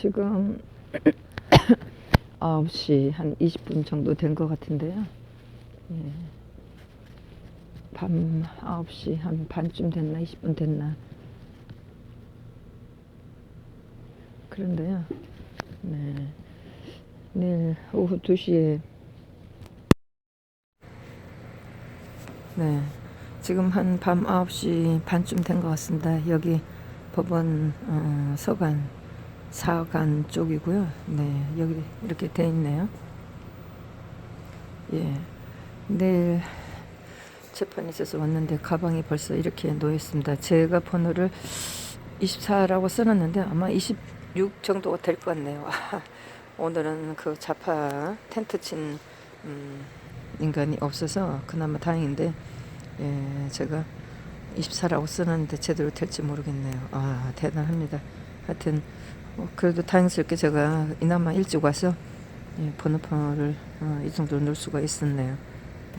지금 9시 한 20분 정도 된 것 같은데요. 예. 밤 9시 한 반쯤 됐나 20분 됐나. 그런데요. 네. 내일 오후 2시에 네. 지금 한 밤 9시 반쯤 된 것 같습니다. 여기 법원 어, 서관 사관 쪽이고요. 네, 여기 이렇게 돼 있네요. 예, 내일 재판이 있어서 왔는데 가방이 벌써 이렇게 놓여 있습니다. 제가 번호를 24라고 써놨는데 아마 26 정도가 될 것 같네요. 오늘은 그 자파 텐트 친 음, 인간이 없어서 그나마 다행인데 예, 제가 24라고 써놨는데 제대로 될지 모르겠네요. 아 대단합니다. 하여튼 어, 그래도 다행스럽게 제가 이나마 일찍 와서 예, 번호판을 어, 이 정도로 넣을 수가 있었네요.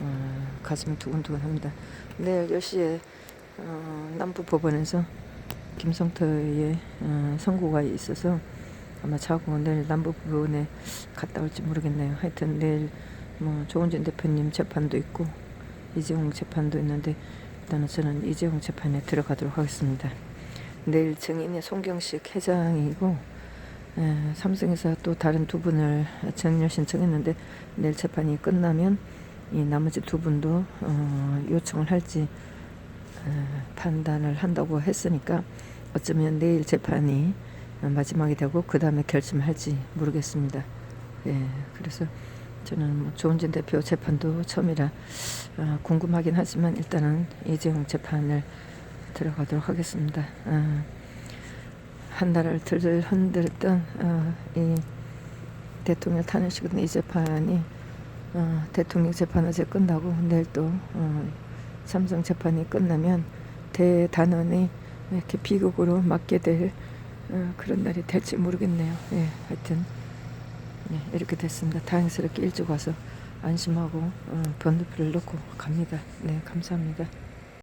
어, 가슴이 두근두근합니다. 내일 10시에 어, 남부법원에서 김성태의 어, 선고가 있어서 아마 자고 내일 남부법원에 갔다 올지 모르겠네요. 하여튼 내일 뭐 조은진 대표님 재판도 있고 이재용 재판도 있는데 일단은 저는 이재용 재판에 들어가도록 하겠습니다. 내일 증인이 송경식 회장이고 에, 삼성에서 또 다른 두 분을 증인을 신청했는데 내일 재판이 끝나면 이 나머지 두 분도 어, 요청을 할지 에, 판단을 한다고 했으니까 어쩌면 내일 재판이 마지막이 되고 그 다음에 결심할지 모르겠습니다. 예, 그래서 저는 뭐 조은진 대표 재판도 처음이라 어, 궁금하긴 하지만 일단은 이재용 재판을 들어가도록 하겠습니다. 어, 한 나라를 들들 흔들었던 어, 이 대통령 탄핵시키던 이 재판이 어, 대통령 재판 어제 끝나고 내일 또 어, 삼성 재판이 끝나면 대단원이 이렇게 비극으로 맞게 될 어, 그런 날이 될지 모르겠네요. 예, 하여튼 네, 이렇게 됐습니다. 다행스럽게 일찍 와서 안심하고 어, 번호표를 넣고 갑니다. 네, 감사합니다.